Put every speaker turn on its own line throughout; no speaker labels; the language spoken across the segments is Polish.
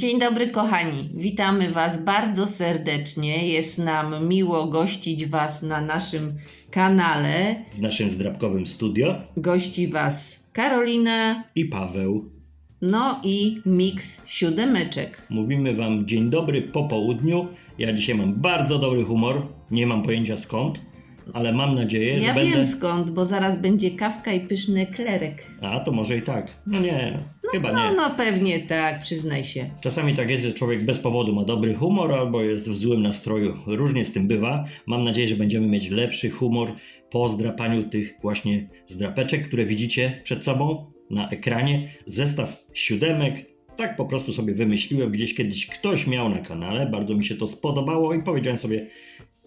Dzień dobry, kochani. Witamy Was bardzo serdecznie. Jest nam miło gościć Was na naszym kanale.
w naszym zdrabkowym studio
Gości Was Karolina,
i Paweł.
no i Mix Siódemeczek.
Mówimy Wam dzień dobry po południu. Ja dzisiaj mam bardzo dobry humor. Nie mam pojęcia skąd, ale mam nadzieję,
Ja
że
wiem
będę.
skąd, bo zaraz będzie kawka i pyszny klerek.
A to może i tak. No nie, no, chyba
No,
nie.
no pewnie tak, przyznaj się.
Czasami tak jest, że człowiek bez powodu ma dobry humor albo jest w złym nastroju. Różnie z tym bywa. Mam nadzieję, że będziemy mieć lepszy humor po zdrapaniu tych właśnie zdrapeczek, które widzicie przed sobą na ekranie. Zestaw siódemek. Tak po prostu sobie wymyśliłem. Gdzieś kiedyś ktoś miał na kanale. Bardzo mi się to spodobało i powiedziałem sobie,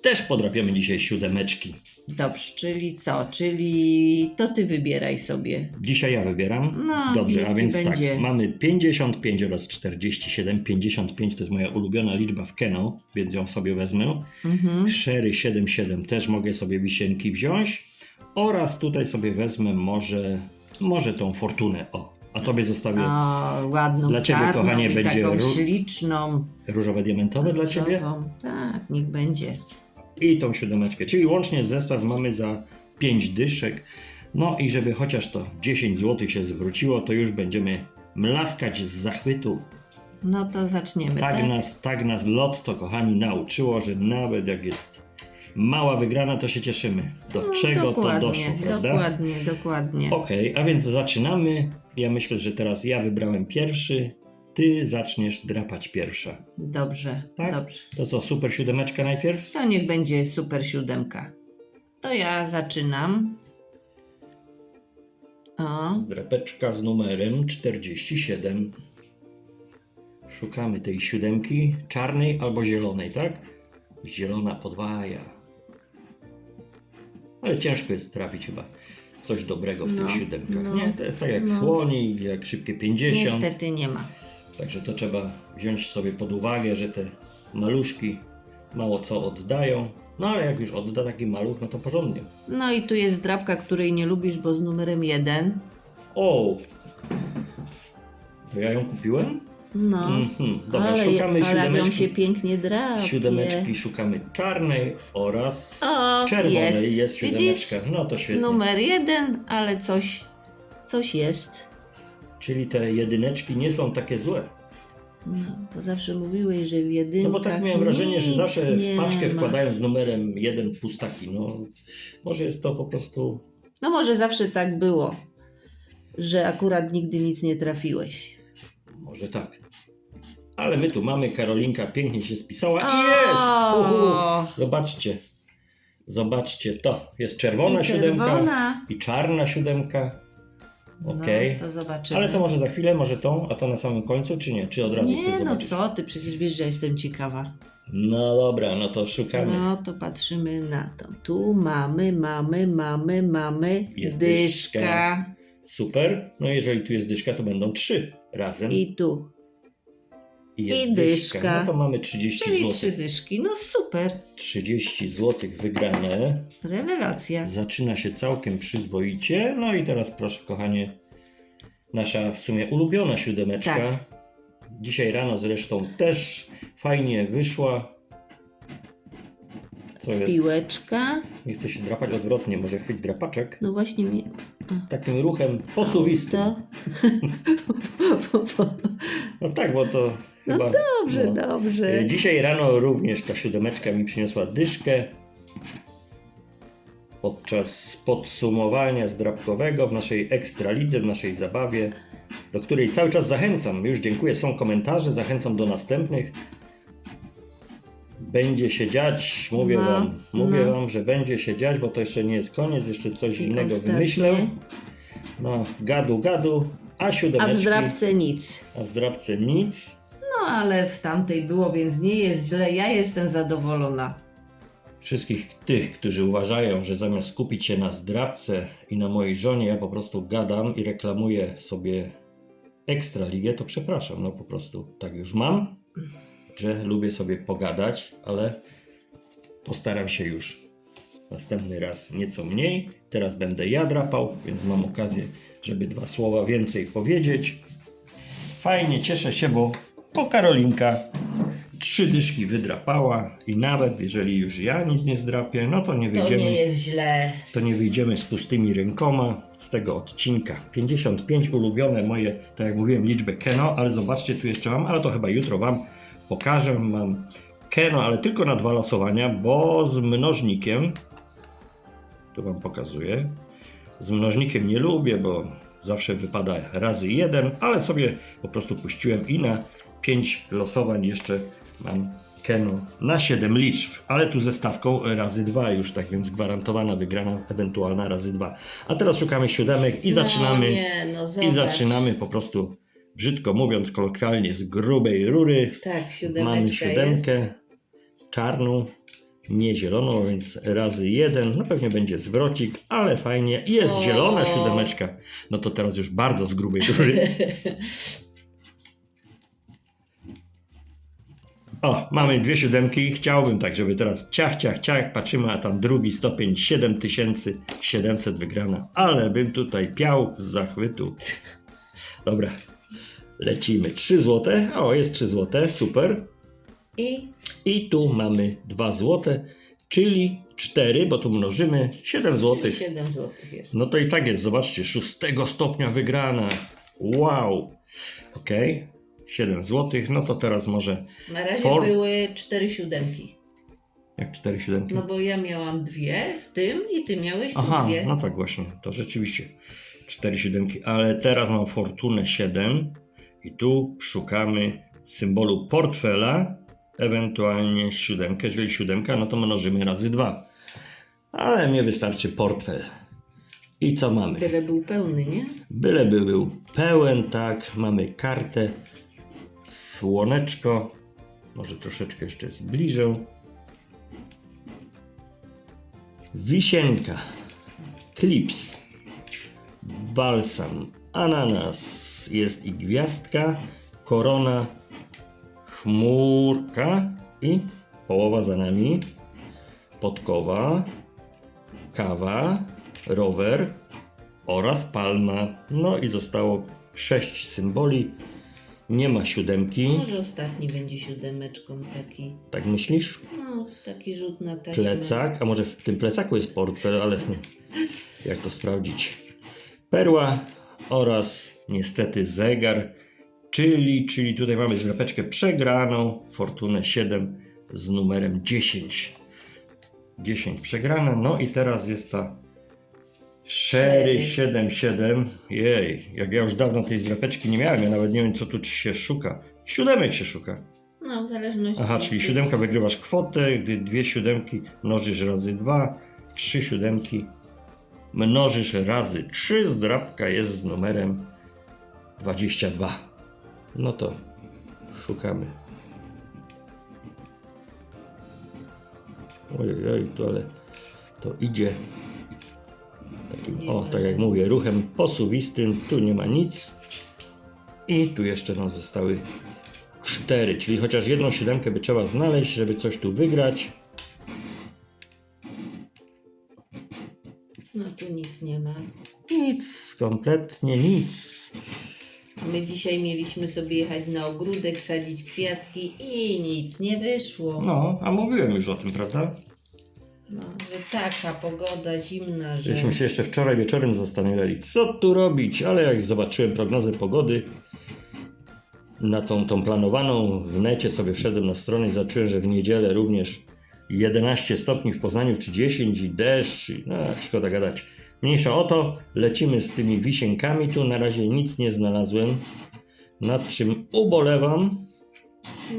też podrapiamy dzisiaj siódemeczki.
Dobrze, czyli co? Czyli to Ty wybieraj sobie.
Dzisiaj ja wybieram.
No,
Dobrze,
niech
a
ci
więc
będzie.
tak, mamy 55 oraz 47. 55 to jest moja ulubiona liczba w Keno, więc ją sobie wezmę.
Mhm.
Sherry 77 też mogę sobie wisienki wziąć. Oraz tutaj sobie wezmę może, może tą fortunę. O, a tobie zostawię
O, ładną,
Dla ciebie,
czarną
kochanie,
i
będzie
taką
ró-
śliczną.
różowe diamentowe dla ciebie
różową. Tak, niech będzie.
I tą siódemeczkę. Czyli łącznie zestaw mamy za 5 dyszek. No i żeby chociaż to 10 zł się zwróciło, to już będziemy mlaskać z zachwytu
No to zaczniemy, tak?
Tak nas, tak nas lotto, kochani, nauczyło, że nawet jak jest mała wygrana, to się cieszymy. Do
No,
czego to doszło, prawda?
Dokładnie, dokładnie.
Okej, a więc zaczynamy. Ja myślę, że teraz ja wybrałem pierwszy. Ty zaczniesz drapać pierwsza.
Dobrze,
Tak?
dobrze.
To co, super siódemeczka najpierw?
To niech będzie super siódemka. To ja zaczynam. O,
Drapeczka z numerem 47. Szukamy tej siódemki czarnej albo zielonej, tak? Zielona podwaja. Ale ciężko jest trafić chyba coś dobrego w
No,
tych siódemkach.
no,
nie, to jest tak jak
no.
słonik, jak szybkie 50.
niestety nie ma.
Także to trzeba wziąć sobie pod uwagę, że te maluszki mało co oddają. No ale jak już odda taki maluch, no to porządnie.
No i tu jest drapka, której nie lubisz, bo z numerem jeden.
O! To ja ją kupiłem?
No,
Mhm, Dobra,
ale,
szukamy
ale
siódemeczki.
się pięknie drapie.
Siódemeczki szukamy czarnej oraz
O,
czerwonej.
jest.
Jest,
Widzisz?
siódemeczka. No to świetnie.
Numer jeden, ale coś, coś jest.
Czyli te jedyneczki nie są takie złe.
No, bo zawsze mówiłeś, że w jedynkach
No bo tak miałem wrażenie, że zawsze w paczkę
ma.
wkładają z numerem jeden pustaki. No może jest to po prostu.
No może zawsze tak było, że akurat nigdy nic nie trafiłeś.
Może tak. Ale my tu mamy, Karolinka pięknie się spisała i jest! Uhu. Zobaczcie. Zobaczcie, to jest czerwona
I
siódemka
czerwona.
i czarna siódemka. Okej.
No, to zobaczymy.
Ale to może za chwilę, może tą, a to na samym końcu, czy nie? Czy od razu chcesz
Nie, no
zobaczyć?
co ty, przecież wiesz, że jestem ciekawa.
No dobra, no to szukamy.
No to patrzymy na to. Tu mamy, mamy, mamy, mamy
Jest
dyszka.
Super. No jeżeli tu jest dyszka, to będą trzy razem.
I tu.
Jest
i dyszka.
No to mamy 30
Czyli
zł.
trzy dyszki. No super.
30 zł wygrane.
Rewelacja.
Zaczyna się całkiem przyzwoicie. No i teraz proszę kochanie, nasza w sumie ulubiona siódemeczka.
Tak.
Dzisiaj rano zresztą też fajnie wyszła. Co jest?
Piłeczka.
Nie chcę się drapać odwrotnie, może chwyć drapaczek.
No właśnie mi...
Takim ruchem posuwistym.
To...
No tak, bo to
No
chyba...
Dobrze,
no.
dobrze.
E, Dzisiaj rano również ta siódemeczka mi przyniosła dyszkę. Podczas podsumowania zdrabkowego w naszej ekstralidze, w naszej zabawie, do której cały czas zachęcam. Już dziękuję, są komentarze, zachęcam do następnych. Będzie się dziać, mówię
No,
wam, mówię
no.
wam, że będzie się dziać, bo to jeszcze nie jest koniec, jeszcze coś
I
innego
ostatnie.
wymyślę. No, gadu, gadu, a
A
siódemeczki,
w zdrabce nic.
a w zdrabce nic.
Ale w tamtej było, więc nie jest źle. Ja jestem zadowolona.
Wszystkich tych, którzy uważają, że zamiast skupić się na zdrabce i na mojej żonie, ja po prostu gadam i reklamuję sobie Ekstraligę, to przepraszam, no po prostu tak już mam, że lubię sobie pogadać, ale postaram się już następny raz nieco mniej. Teraz będę ja drapał, więc mam okazję, żeby dwa słowa więcej powiedzieć. Fajnie, cieszę się, bo bo Karolinka trzy dyszki wydrapała i nawet jeżeli już ja nic nie zdrapię, no to nie
To
wyjdziemy,
nie jest źle.
to nie wyjdziemy z pustymi rękoma z tego odcinka. 55 ulubione moje, tak jak mówiłem, liczbę Keno, ale zobaczcie, tu jeszcze mam, ale to chyba jutro Wam pokażę. Mam Keno, ale tylko na dwa losowania, bo z mnożnikiem, tu Wam pokazuję, z mnożnikiem nie lubię, bo zawsze wypada razy jeden, ale sobie po prostu puściłem i na 5 losowań jeszcze mam Keno na 7 liczb, ale tu ze stawką razy 2 już, tak więc gwarantowana wygrana ewentualna razy 2. A teraz szukamy siódemek i zaczynamy
No nie, no
i zaczynamy po prostu brzydko mówiąc kolokwialnie z grubej rury.
Tak,
Mamy
jest.
siódemkę czarną, nie zieloną, więc razy jeden. No pewnie będzie zwrocik, ale fajnie. Jest
O.
zielona siódemeczka. No to teraz już bardzo z grubej rury. O, mamy dwie siódemki. Chciałbym tak, żeby teraz ciach, ciach, ciach. Patrzymy, a tam drugi stopień 7700 wygrana. Ale bym tutaj piał z zachwytu. Dobra, lecimy. 3 złote. O, jest 3 złote, super.
I
I tu mamy 2 złote, czyli 4, bo tu mnożymy 7 złotych.
7 złotych jest.
No to i tak jest, zobaczcie, 6 stopnia wygrana. Wow. Ok, 7 złotych. No to teraz może
Na razie
For-
były cztery siódemki.
jak 4 siódemki.
No bo ja miałam dwie w tym i ty miałeś
Aha,
dwie.
no tak właśnie, to rzeczywiście 4 siódemki, ale teraz mam fortunę 7 i tu szukamy symbolu portfela, ewentualnie siódemkę, jeżeli siódemka, no to mnożymy razy 2. Ale mnie wystarczy portfel. I co mamy?
Byle był pełny, nie?
Byleby był pełen, tak, mamy kartę, słoneczko, może troszeczkę jeszcze zbliżę. Wisienka, klips, balsam, ananas, jest i gwiazdka, korona, chmurka i połowa za nami, podkowa, kawa, rower, oraz palma. No i zostało sześć symboli. Nie ma siódemki.
Może ostatni będzie siódemeczką taki.
Tak myślisz?
No, taki rzut na taśmę.
Plecak, a może w tym plecaku jest portfel, ale jak to sprawdzić? Perła oraz niestety zegar, czyli, czyli tutaj mamy zrapeczkę przegraną, fortunę 7 z numerem 10. 10 przegrana, no i teraz jest ta Sherry 77. Jej, jak ja już dawno tej zrapeczki nie miałem, ja nawet nie wiem co tu się szuka. Siódemek się szuka.
No, w zależności.
Aha, czyli siódemka wygrywasz kwotę, gdy dwie siódemki mnożysz razy dwa, trzy siódemki mnożysz razy trzy, zdrabka jest z numerem 22. No to szukamy. Ojej, oj, to ale to idzie o, tak jak mówię, ruchem posuwistym, tu nie ma nic. I tu jeszcze nam zostały 4, czyli chociaż jedną siódemkę by trzeba znaleźć, żeby coś tu wygrać.
No, tu nic nie ma.
Nic, kompletnie nic.
My dzisiaj mieliśmy sobie jechać na ogródek, sadzić kwiatki i nic nie wyszło.
No, a mówiłem już o tym, prawda?
Że taka pogoda zimna, że...
Żeśmy się jeszcze wczoraj wieczorem zastanawiali, co tu robić, ale jak zobaczyłem prognozę pogody na tą, tą planowaną w necie sobie wszedłem na stronę i zacząłem, że w niedzielę również 11 stopni w Poznaniu czy 10 i deszcz, i, no szkoda gadać. Mniejsza o to, lecimy z tymi wisienkami, tu na razie nic nie znalazłem, nad czym ubolewam,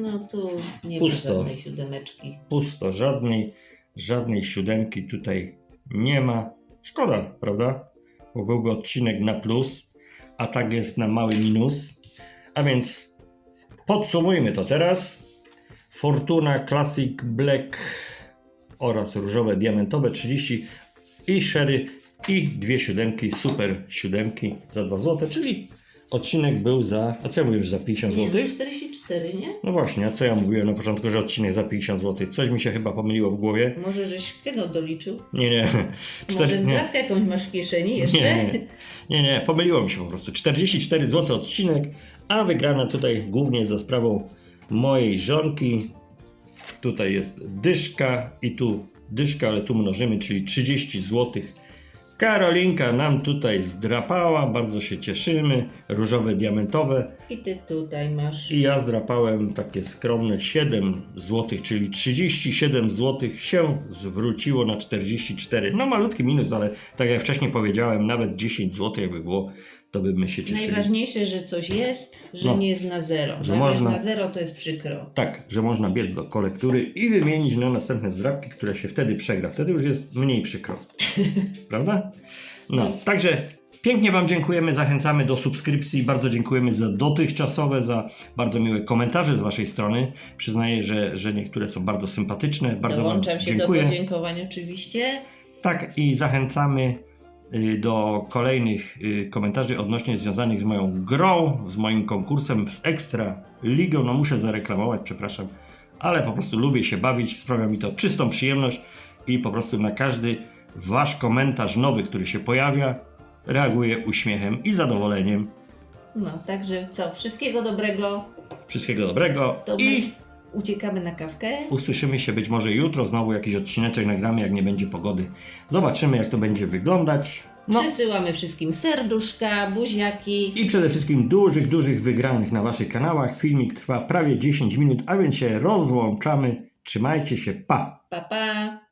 No tu nie
Pusto.
ma żadnej siódemeczki.
pusto, żadnej, żadnej siódemki tutaj nie ma. Szkoda, prawda? Bo byłby odcinek na plus, a tak jest na mały minus. A więc podsumujmy to teraz. Fortuna Classic Black oraz różowe diamentowe 30 i sherry i dwie siódemki, super siódemki za 2 zł, czyli odcinek był za, a co ja mówię, że za 50
Nie,
zł?
no 44, nie?
No właśnie, a co ja mówiłem na początku, że odcinek za 50 zł? Coś mi się chyba pomyliło w głowie.
Może żeś keno doliczył?
Nie, nie.
Może
nie.
zdrabkę jakąś masz w kieszeni jeszcze?
Nie, nie, nie, nie, pomyliło mi się po prostu. 44 zł odcinek, A wygrana tutaj głównie za sprawą mojej żonki. Tutaj jest dyszka i tu dyszka, ale tu mnożymy, czyli 30 zł. Karolinka nam tutaj zdrapała, bardzo się cieszymy. Różowe, diamentowe.
I ty tutaj masz.
I ja zdrapałem takie skromne 7 zł, czyli 37 zł się zwróciło na 44. No malutki minus, ale tak jak wcześniej powiedziałem, nawet 10 zł jakby było, to byśmy się cieszyli.
Najważniejsze, że coś jest, że
No.
nie jest na zero.
Że
Jak
można-
jest na zero, to jest przykro.
Tak, że można biec do kolektury i wymienić na następne zdrapki, które się wtedy przegra. Wtedy już jest mniej przykro. Prawda? No, także pięknie Wam dziękujemy, zachęcamy do subskrypcji. Bardzo dziękujemy za dotychczasowe, za bardzo miłe komentarze z Waszej strony. Przyznaję, że, że niektóre są bardzo sympatyczne. Bardzo
Dołączam
Wam
się do
dziękuję.
podziękowań oczywiście.
Tak, i zachęcamy do kolejnych y, komentarzy odnośnie związanych z moją grą, z moim konkursem z Ekstra Ligą. No muszę zareklamować, przepraszam, ale po prostu lubię się bawić, sprawia mi to czystą przyjemność i po prostu na każdy wasz komentarz nowy, który się pojawia, reaguję uśmiechem i zadowoleniem.
No, także co, wszystkiego dobrego.
Wszystkiego dobrego
To
i
s- uciekamy na kawkę.
usłyszymy się być może jutro, znowu jakiś odcineczek nagramy, jak nie będzie pogody. Zobaczymy, jak to będzie wyglądać. No.
Przesyłamy wszystkim serduszka, buziaki.
I przede wszystkim dużych, dużych wygranych na Waszych kanałach. Filmik trwa prawie 10 minut, a więc się rozłączamy. Trzymajcie się, pa!
Pa, pa.